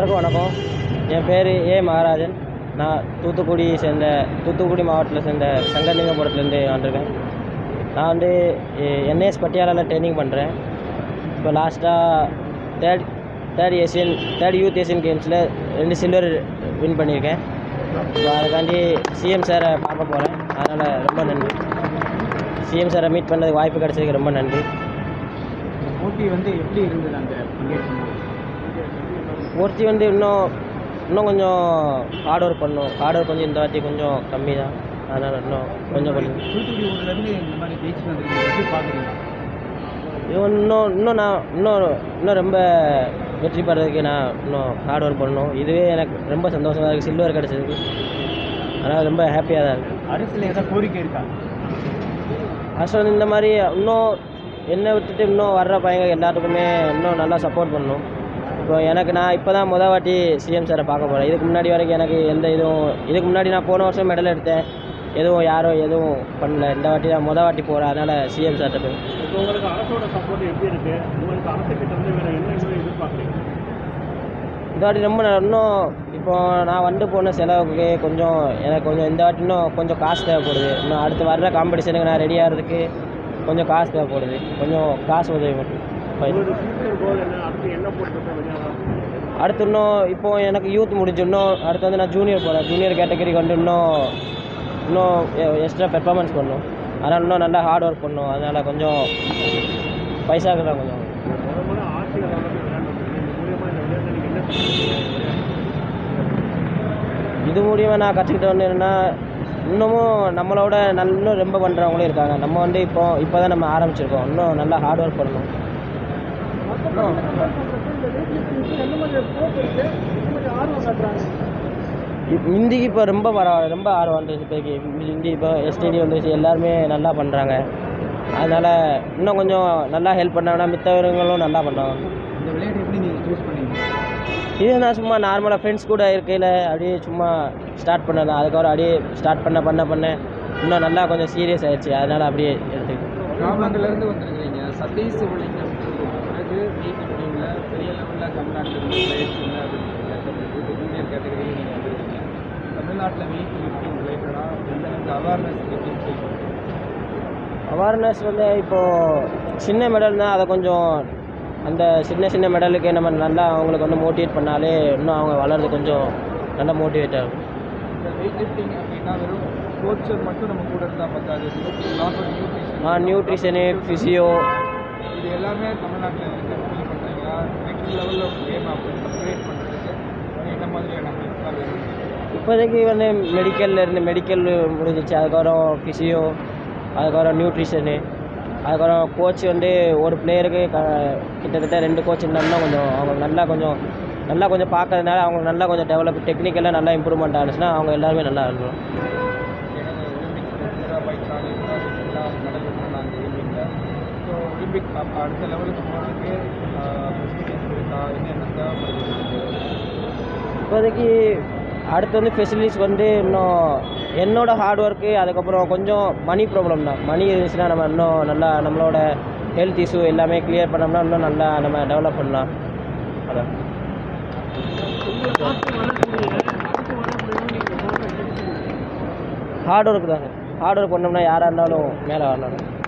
வணக்கம். என் பேர் ஏ மகாராஜன். நான் தூத்துக்குடி சேர்ந்த தூத்துக்குடி மாவட்டத்தில் சேர்ந்த சங்கரலிங்கபுரத்துலேருந்து வந்திருக்கேன். நான் வந்து என்ஏஎஸ் பட்டியாலாவில் ட்ரைனிங் பண்ணுறேன் இப்போ லாஸ்ட்டாக third third Asian third youth Asian கேம்ஸில் ரெண்டு சில்வர் வின் பண்ணியிருக்கேன் இப்போ அதுக்காண்டி சிஎம் சாரை பார்க்க போகிறேன் அதனால் ரொம்ப நன்றி. சிஎம் சாரை மீட் பண்ணதுக்கு வாய்ப்பு கிடச்சதுக்கு ரொம்ப நன்றி. போட்டி வந்து எப்படி இருந்தது அங்கே மூர்த்தி வந்து இன்னும் இன்னும் கொஞ்சம் ஹார்ட் ஒர்க் பண்ணும் ஹார்ட் ஒர்க் கொஞ்சம் இந்த வாட்டி கொஞ்சம் கம்மி தான் அதனால் இன்னும் கொஞ்சம் பண்ணி. தூத்துக்குடி ஊர்லேருந்து இந்த மாதிரி ஜெயிச்சு வந்திருக்கீங்க எப்படி பார்க்குறீங்க இது இன்னும் இன்னும் நான் இன்னும் இன்னும் ரொம்ப வெற்றி பெறதுக்கு நான் இன்னும் ஹார்ட் ஒர்க் பண்ணணும். இதுவே எனக்கு ரொம்ப சந்தோஷமாக இருக்குது சில்வர் கிடச்சதுக்கு. அதனால் ரொம்ப ஹாப்பியாக தான் இருக்குது அரசில் ஏதாவது கோரிக்கை இருக்கா? வந்து இந்த மாதிரி இன்னும் என்னை விட்டுட்டு இன்னும் வர்ற பையங்க எல்லாத்துக்குமே இன்னும் நல்லா சப்போர்ட் பண்ணணும். இப்போ எனக்கு நான் இப்போ தான் முத வாட்டி சிஎம் சாரை பார்க்க போகிறேன் இதுக்கு முன்னாடி வரைக்கும் எனக்கு எந்த இதுவும் இதுக்கு முன்னாடி நான் போன வருஷம் மெடல் எடுத்தேன். எதுவும் யாரும் எதுவும் பண்ணல. இந்த வாட்டி தான் முத வாட்டி போகிறேன் அதனால் சிஎம் சார்கிட்ட போய். இப்போ உங்களுக்கு அரசோட சப்போர்ட் எப்படி இருக்கு? உங்களுக்கு அரசு கிட்ட வந்து வேற என்ன எதிர்பார்க்குறீங்க? இந்த வாட்டி ரொம்ப இன்னும் இப்போ நான் வந்து போன செலவுக்கு கொஞ்சம் எனக்கு கொஞ்சம் இந்த வாட்டி இன்னும் கொஞ்சம் காசு தேவைப்படுது. இன்னும் அடுத்து வர்ற காம்படிஷனுக்கு நான் ரெடி ஆகிறதுக்கு கொஞ்சம் காசு தேவைப்படுது. கொஞ்சம் காசு உதவி மட்டும். என்ன? விளையாடலாம் அடுத்து இன்னும் இப்போ எனக்கு யூத் முடிஞ்சு இன்னும் அடுத்து வந்து நான் ஜூனியர் போகிறேன் ஜூனியர் கேட்டகரி கொண்டு இன்னும் இன்னும் எக்ஸ்ட்ரா பெர்ஃபார்மன்ஸ் பண்ணணும் அதனால் இன்னும் நல்லா ஹார்ட் ஒர்க் பண்ணணும் அதனால் கொஞ்சம் பைசாக்கு தான் கொஞ்சம் இது மூலியமாக நான் கற்றுக்கிட்ட வந்து என்னென்னா இன்னமும் நம்மளோட நல்ல இன்னும் ரொம்ப பண்ணுறவங்களும் இருக்காங்க. நம்ம வந்து இப்போ இப்போ தான் நம்ம ஆரம்பிச்சிருக்கோம். இன்னும் நல்லா ஹார்ட் ஒர்க் பண்ணணும். ஹிந்திக்கு இப்போ ரொம்ப பரவாயில்ல ரொம்ப ஆர்வம் வந்துருச்சு இப்போதைக்கு ஹிந்தி இப்போ எஸ்டிடி வந்துருச்சு எல்லாருமே நல்லா பண்ணுறாங்க அதனால் இன்னும் கொஞ்சம் நல்லா ஹெல்ப் பண்ணாங்கன்னா மித்தவர்களும் நல்லா பண்ணுவாங்க. இந்த விளையாட்டு எப்படி நீங்கள் சூஸ் பண்ணீங்க? இது நான் சும்மா நார்மலாக ஃப்ரெண்ட்ஸ் கூட இருக்கையில் அப்படியே சும்மா ஸ்டார்ட் பண்ணேன் அதுக்கப்புறம் அப்படியே ஸ்டார்ட் பண்ண பண்ண பண்ண இன்னும் நல்லா கொஞ்சம் சீரியஸ் ஆயிடுச்சு. அதனால் அப்படியே எடுத்துக்கிட்டேன். கிராமங்கள்லேருந்து வந்திருக்கிறீங்க. சதீஷ் லெவலில் தமிழ்நாட்டில் பயிற்சி இல்லை அப்படின்னு ஜூனியர் கேட்டகரி நீங்கள் வந்திருக்கீங்க. தமிழ்நாட்டில் வெயிட் லிஃப்டிங் ரிலேட்டடாக எந்த அளவுக்கு அவேர்னஸ் இருக்குன்னு அவேர்னஸ் வந்து இப்போது சின்ன மெடல் தான் அதை கொஞ்சம் அந்த சின்ன சின்ன மெடலுக்கு நம்ம நல்லா அவங்களுக்கு வந்து மோட்டிவேட் பண்ணாலே இன்னும் அவங்க வளர்றது கொஞ்சம் நல்லா மோட்டிவேட் ஆகும். இந்த வெயிட் லிஃப்டிங் அப்படின்னா வெறும் கோச்சர் மட்டும் நம்ம கூட இருந்தால் பத்தாது. நியூட்ரிஷன் நியூட்ரிஷனு ஃபிசியோ இது எல்லாமே தமிழ்நாட்டில் லெவலில் கேம் அப்கிரேட் பண்ணுறதுக்கு என்ன மாதிரியான இப்போதைக்கு வந்து மெடிக்கல்ல இருந்து மெடிக்கல் முடிஞ்சிச்சு. அதுக்கப்புறம் ஃபிசியோ அதுக்கப்புறம் நியூட்ரிஷனு அதுக்கப்புறம் கோச் வந்து ஒரு பிளேயருக்கு க கிட்டத்தட்ட ரெண்டு கோச் இருந்தாலும் கொஞ்சம் அவங்க நல்லா கொஞ்சம் நல்லா கொஞ்சம் பார்க்கறதுனால அவங்க நல்லா கொஞ்சம் டெவலப் டெக்னிக்கலாக நல்லா இம்ப்ரூவ்மெண்ட் ஆனிச்சுன்னா அவங்க எல்லாருமே நல்லா இருக்கும் ஒலிம்பிக் அடுத்த லெவலுக்கு போகிறதுக்கு இருக்கா என்னென்ன இப்போதைக்கு அடுத்து வந்து ஃபெசிலிட்டிஸ் வந்து இன்னும் என்னோட ஹார்ட் ஒர்க்கு அதுக்கப்புறம் கொஞ்சம் மணி ப்ராப்ளம் தான். மணி இருந்துச்சுன்னா நம்ம இன்னும் நல்லா நம்மளோட ஹெல்த் இஷ்யூ எல்லாமே கிளியர் பண்ணோம்னா இன்னும் நல்லா நம்ம டெவலப் பண்ணலாம். அதான். ஹார்ட் ஒர்க் தாங்க. ஹார்ட் ஒர்க் பண்ணோம்னா யாராக இருந்தாலும் மேலே வரலாம்.